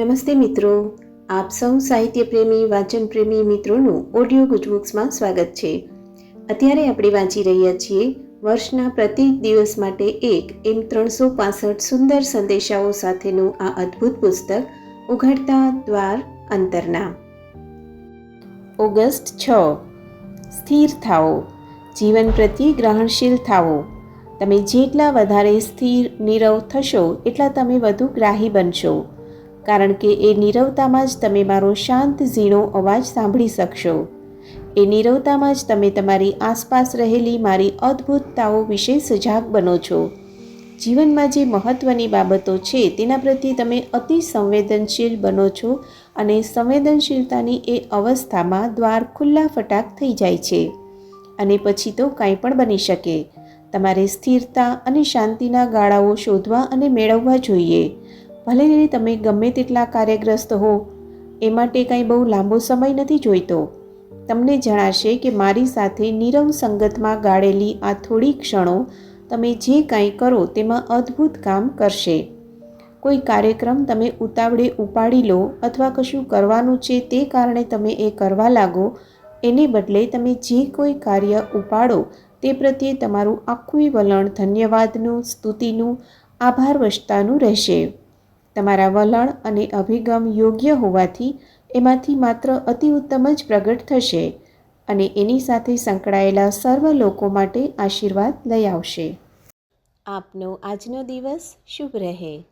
નમસ્તે મિત્રો. આપ સૌ સાહિત્ય પ્રેમી વાંચન પ્રેમી મિત્રોનું ઓડિયો ગુજબુક્સમાં સ્વાગત છે. અત્યારે આપણે વાંચી રહ્યા છીએ વર્ષના પ્રત્યેક દિવસ માટે એક એમ ત્રણસો પાસઠ સુંદર સંદેશાઓ સાથેનું આ અદ્ભુત પુસ્તક, ઉઘડતા દ્વાર અંતરના. ઓગસ્ટ છ. સ્થિર થાઓ. જીવન પ્રત્યે ગ્રહણશીલ થાઓ. તમે જેટલા વધારે સ્થિર, નીરવ થશો, એટલા તમે વધુ ગ્રાહી બનશો. કારણ કે એ નીરવતામાં જ તમે મારો શાંત, ઝીણો અવાજ સાંભળી શકશો. એ નીરવતામાં જ તમે તમારી આસપાસ રહેલી મારી અદ્ભુતતાઓ વિશે સજાગ બનો છો. જીવનમાં જે મહત્ત્વની બાબતો છે તેના પ્રત્યે તમે અતિ સંવેદનશીલ બનો છો અને સંવેદનશીલતાની એ અવસ્થામાં દ્વાર ખુલ્લા ફટાક થઈ જાય છે. અને પછી તો કાંઈ પણ બની શકે. તમારે સ્થિરતા અને શાંતિના ગાળાઓ શોધવા અને મેળવવા જોઈએ. ભલે તમે ગમે તેટલા કાર્યગ્રસ્ત હો, એ માટે કાંઈ બહુ લાંબો સમય નથી જોઈતો. તમને જણાશે કે મારી સાથે નીરવ સંગતમાં ગાળેલી આ થોડી ક્ષણો તમે જે કાંઈ કરો તેમાં અદ્ભુત કામ કરશે. કોઈ કાર્યક્રમ તમે ઉતાવળે ઉપાડી લો અથવા કશું કરવાનું છે તે કારણે તમે એ કરવા લાગો, એને બદલે તમે જે કોઈ કાર્ય ઉપાડો તે પ્રત્યે તમારું આખું વલણ ધન્યવાદનું, સ્તુતિનું, આભાર વસતાનું રહેશે. તમારા વલણ અને અભિગમ યોગ્ય હોવાથી એમાંથી માત્ર અતિ ઉત્તમ જ પ્રગટ થશે અને એની સાથે સંકળાયેલા સર્વ લોકો માટે આશીર્વાદ લઈ આવશે. આપનો આજનો દિવસ શુભ રહે.